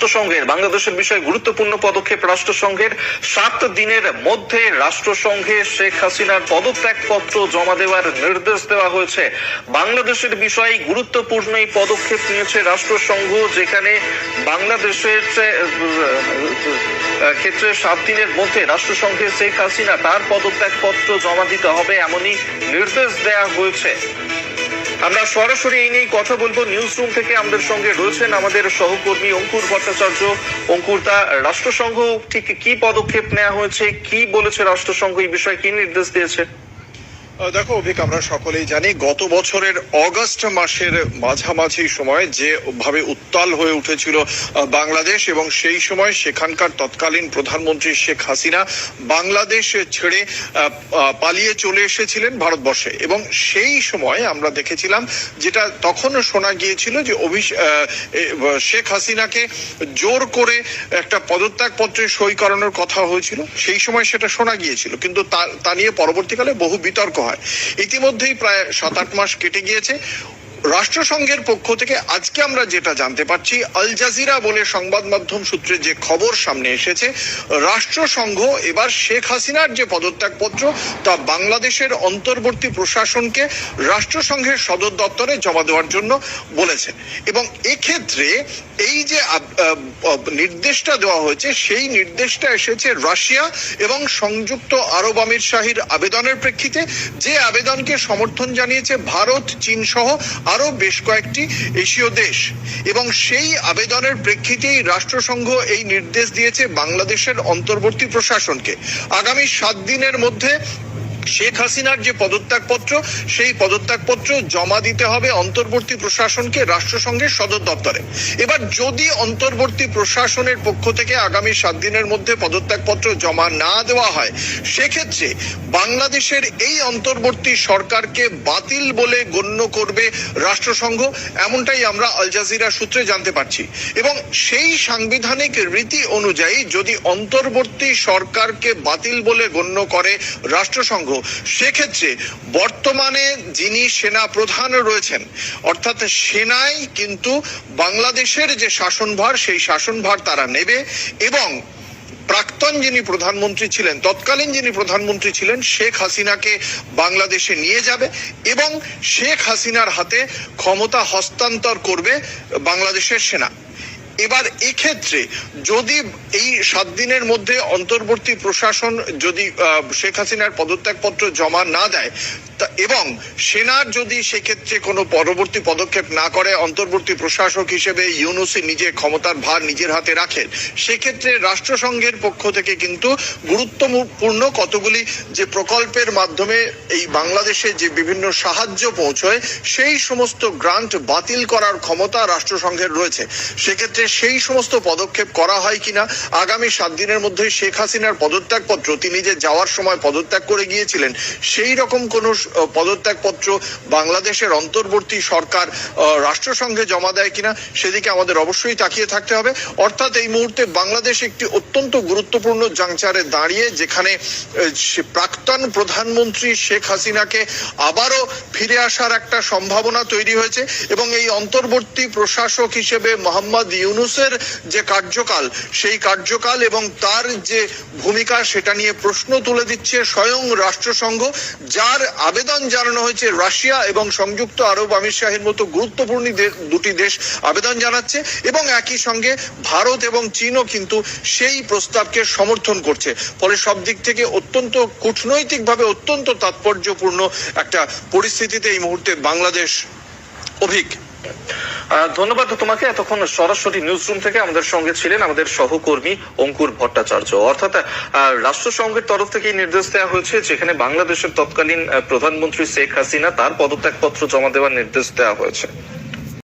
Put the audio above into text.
রাষ্ট্রসংঘের, বাংলাদেশের বিষয়ে গুরুত্বপূর্ণ পদক্ষেপ রাষ্ট্রসংঘের, সাত দিনের মধ্যে রাষ্ট্রসংঘে শেখ হাসিনার পদত্যাগপত্র জমা দেওয়ার নির্দেশ দেওয়া হয়েছে। বাংলাদেশের বিষয়ে গুরুত্বপূর্ণ এই পদক্ষেপ নিয়েছে রাষ্ট্রসংঘ, যেখানে বাংলাদেশের ক্ষেত্রে সাত দিনের মধ্যে রাষ্ট্রসংঘে শেখ হাসিনা তার পদত্যাগপত্র জমা দিতে হবে এমনই নির্দেশ দেওয়া হয়েছে। আমরা সরাসরি এই নিয়েই কথা বলব। নিউজ রুম থেকে আমাদের সঙ্গে রয়েছেন আমাদের সহকর্মী অঙ্কুর ভট্টাচার্য। অঙ্কুর, তা রাষ্ট্রসংঘ ঠিক কি পদক্ষেপ নেওয়া হয়েছে? কি বলেছে রাষ্ট্রসংঘ? এই বিষয়ে কি নির্দেশ দিয়েছে? দেখো অভিক আমরা সকলেই জানি গত বছরের অগস্ট মাসের মাঝামাঝি সময় যে ভাবে উত্তাল হয়ে উঠেছিল বাংলাদেশ এবং সেই সময় সেখানকার তৎকালীন প্রধানমন্ত্রী শেখ হাসিনা বাংলাদেশ ছেড়ে পালিয়ে চলে এসেছিলেন ভারতবর্ষে। এবং সেই সময় আমরা দেখেছিলাম যেটা তখন শোনা গিয়েছিল যে আহ, শেখ হাসিনাকে জোর করে একটা পদত্যাগপত্রে সই করানোর কথা হয়েছিল। সেই সময় সেটা শোনা গিয়েছিল কিন্তু তা নিয়ে পরবর্তীকালে বহু বিতর্ক হয়। ইতিমধ্যেই প্রায় সাত আট মাস কেটে গিয়েছে। রাষ্ট্রসংঘের পক্ষ থেকে আজকে আমরা যেটা জানতে পারছি, আল জাজিরা বলে সংবাদ মাধ্যম সূত্রে যে খবর সামনে এসেছে, রাষ্ট্রসংঘ এবার শেখ হাসিনার যে পদত্যাগপত্র তা বাংলাদেশের অন্তর্বর্তী প্রশাসনকে রাষ্ট্রসংঘের সদর দপ্তরে জমা দেওয়ার জন্য বলেছে। এবং এক্ষেত্রে এই যে নির্দেশটা দেওয়া হয়েছে, সেই নির্দেশটা এসেছে রাশিয়া এবং সংযুক্ত আরব আমির শাহীর আবেদনের প্রেক্ষিতে। যে আবেদনকে সমর্থন জানিয়েছে ভারত চীন সহ আরও বেশ কয়েকটি এশীয় দেশ। এবং সেই আবেদনের প্রেক্ষিতেই রাষ্ট্রসংঘ এই নির্দেশ দিয়েছে বাংলাদেশের অন্তর্বর্তী প্রশাসনকে। আগামী সাত দিনের মধ্যে শেখ হাসিনার যে পদত্যাগপত্র, সেই পদত্যাগপত্র জমা দিতে হবে অন্তর্বর্তী প্রশাসনকে, রাষ্ট্রসংঘের সদর দপ্তরে। এবার যদি অন্তর্বর্তী প্রশাসনের পক্ষ থেকে আগামী সাত দিনের মধ্যে পদত্যাগপত্র জমা না দেওয়া হয়, সেক্ষেত্রে বাংলাদেশের এই অন্তর্বর্তী সরকারকে বাতিল বলে গণ্য করবে রাষ্ট্রসংঘ, এমনটাই আমরা আল জাজিরা সূত্রে জানতে পারছি। এবং সেই সাংবিধানিক রীতি অনুযায়ী যদি অন্তর্বর্তী সরকারকে বাতিল বলে গণ্য করে রাষ্ট্রসংঘ সেক্ষেত্রে বর্তমানে যিনি সেনা প্রধান রয়েছেন, অর্থাৎ সেনাই কিন্তু বাংলাদেশের যে শাসনভার, সেই শাসনভার তারা নেবে এবং প্রাক্তন যিনি প্রধানমন্ত্রী ছিলেন, তৎকালীন যিনি প্রধানমন্ত্রী ছিলেন, শেখ হাসিনাকে বাংলাদেশে নিয়ে যাবে এবং শেখ হাসিনার হাতে ক্ষমতা হস্তান্তর করবে বাংলাদেশের সেনা। এবার এক্ষেত্রে যদি এই সাত দিনের মধ্যে অন্তর্বর্তী প্রশাসন যদি শেখ হাসিনার পদত্যাগপত্র জমা না দেয় এবং সেনার যদি সেক্ষেত্রে কোনো পরবর্তী পদক্ষেপ না করে, অন্তর্বর্তী প্রশাসক হিসেবে ইউনুসি নিজে ক্ষমতার ভার নিজের হাতে রাখেন, সেক্ষেত্রে রাষ্ট্রসংঘের পক্ষ থেকে কিন্তু গুরুত্বপূর্ণ কতগুলি যে প্রকল্পের মাধ্যমে এই বাংলাদেশে যে বিভিন্ন সাহায্য পৌঁছয়, সেই সমস্ত গ্রান্ট বাতিল করার ক্ষমতা রাষ্ট্রসংঘের রয়েছে। সেক্ষেত্রে সেই সমস্ত পদক্ষেপ করা হয় কিনা? আগামী সাত দিনের মধ্যে শেখ হাসিনার পদত্যাগপত্র, তিনি যে যাওয়ার সময় পদত্যাগ করে গিয়েছিলেন, সেই রকম কোনো স- পদত্যাগপত্র বাংলাদেশের অন্তর্বর্তী সরকার রাষ্ট্রসংঘে জমা দেয় কিনা, সেদিকে আমাদের অবশ্যই তাকিয়ে থাকতে হবে। অর্থাৎ এই মুহূর্তে বাংলাদেশ একটি অত্যন্ত গুরুত্বপূর্ণ জাংচারে দাঁড়িয়ে, যেখানে প্রাক্তন প্রধানমন্ত্রী শেখ হাসিনাকে আবারও ফিরে আসার একটা সম্ভাবনা তৈরি হয়েছে এবং এই অন্তর্বর্তী প্রশাসক হিসেবে মোহাম্মদ ইউনুসের যে কার্যকাল সেই কার্যকাল এবং তার যে ভূমিকা সেটা নিয়ে প্রশ্ন তুলে দিচ্ছে স্বয়ং রাষ্ট্রসংঘ যার আবেদন জানানো হয়েছে রাশিয়া এবং সংযুক্ত আরব আমির শাহের মতো গুরুত্বপূর্ণ দুটি দেশ আবেদন জানাচ্ছে এবং একই সঙ্গে ভারত এবং চীনও কিন্তু সেই প্রস্তাবকে সমর্থন করছে। ফলে সব দিক থেকে অত্যন্ত কূটনৈতিকভাবে অত্যন্ত তাৎপর্যপূর্ণ একটা পরিস্থিতিতে এই মুহূর্তে বাংলাদেশ আহ, ধন্যবাদ তোমাকে। এতক্ষণ সরাসরি নিউজ রুম থেকে আমাদের সঙ্গে ছিলেন আমাদের সহকর্মী অঙ্কুর ভট্টাচার্য। অর্থাৎ রাষ্ট্রসংঘের তরফ থেকে নির্দেশ দেওয়া হয়েছে যেখানে বাংলাদেশের তৎকালীন প্রধানমন্ত্রী শেখ হাসিনা তার পদত্যাগপত্র জমা দেওয়ার নির্দেশ দেওয়া হয়েছে।